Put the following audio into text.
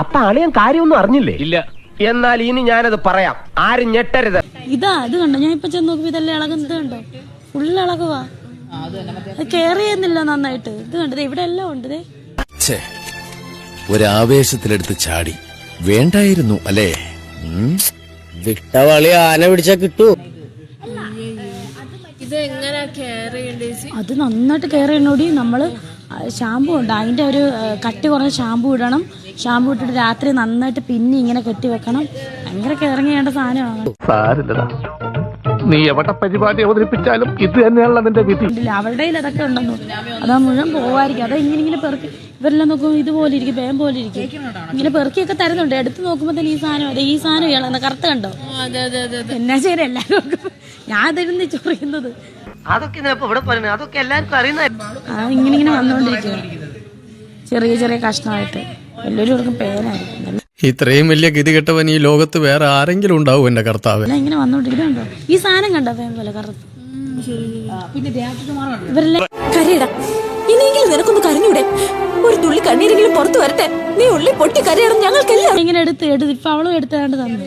അപ്പൊ അളിയൻ കാര്യമൊന്നും അറിഞ്ഞില്ലേ? ഇല്ല. എന്നാൽ ഇനി ഞാനത് പറയാം. ആരും ഞെട്ടരുത്. ഇതാ ഇത് കണ്ടോ? ഞാൻ ഇപ്പൊ ചെന്ന് നോക്കുമ്പോ ഇതല്ലേ ഇളകുന്നത് കണ്ടോ? ഫുള്ള് ഇളകുവാ. അത് കെയർ ചെയ്യുന്നില്ല നന്നായിട്ട്. ഇത് കണ്ടത് ഇവിടെ എല്ലാം ഉണ്ട് ഒരാവേശത്തിലെടുത്ത് ചാടി. വേണ്ടായിരുന്നു അല്ലേ? വിട്ടവളി ആന പിടിച്ചാ കിട്ടൂ. ഇത് എങ്ങനെ കെയർ അത് നന്നായിട്ട് കെയർ ചെയ്യണോടി. നമ്മൾ ഷാമ്പു ഉണ്ട്. അതിന്റെ ഒരു കട്ടി കുറഞ്ഞ ഷാമ്പു ഇടണം. ഷാമ്പു ഇട്ടിട്ട് രാത്രി നന്നായിട്ട് പിന്നെ ഇങ്ങനെ കെട്ടി വെക്കണം. ഭയങ്കര കെയറിങ് ചെയ്യേണ്ട സാധനമാണ്. സാരില്ലടാ. നീ എവിടെ പരിപാടി അവതരിപ്പിച്ചാലും ഇത് തന്നെയാണല്ലോ അതിന്റെ വിധി. അവരുടെ അതൊക്കെ ഉണ്ടെന്നു. അതാ മുഴുവൻ പോവായിരിക്കും. അതാ ഇങ്ങനെ ഇങ്ങനെ പെറുക്കി. ഇവരെല്ലാം നോക്കുമ്പോൾ ഇതുപോലെ ഇരിക്കും വേം പോലെ ഇരിക്കും. ഇങ്ങനെ പെറുക്കിയൊക്കെ തരുന്നുണ്ട്. എടുത്ത് നോക്കുമ്പോൾ തന്നെ ഈ സാധനം അതെ ഈ സാധനം ഇയാളെന്ന കറുത്ത കണ്ടോ? അതെ അതെ അതെ അതെ. എന്നാ ശരി എല്ലാവരും ഞാൻ അതിരുന്ന് ചൊറിയുന്നത് അതൊക്കെ ഇവിടെ പറയുന്നത് അതൊക്കെ എല്ലാവർക്കും അറിയുന്ന ആ ഇങ്ങനെ ഇങ്ങനെ വന്നുകൊണ്ടിരിക്കുക ചെറിയ ചെറിയ കഷ്ണമായിട്ട്. എല്ലാവരും പേരായിരിക്കും. പേനായിരിക്കും ഇത്രയും വലിയ ഗതി കെട്ടവൻ ഈ ലോകത്ത് വേറെ ആരെങ്കിലും ഉണ്ടാവും എന്റെ കർത്താവ്. ഇങ്ങനെ വന്നോണ്ടിരിക്കുന്നുണ്ടോ ഈ സാധനം കണ്ടോ പോലെ കറുത്ത്? കരയടാ. ഇനിയെങ്കിലും നിനക്കൊന്ന് കരഞ്ഞൂടെ? ഒരു തുള്ളി കണ്ണീരെങ്കിലും പുറത്തു വരട്ടെ. നീ ഉള്ളി പൊട്ടി കരയണം ഞങ്ങൾക്കെല്ലാം ഇങ്ങനെ എടുത്ത് എടുത്ത് ഇപ്പൊ അവളും എടുത്താണ്ട് തന്നു.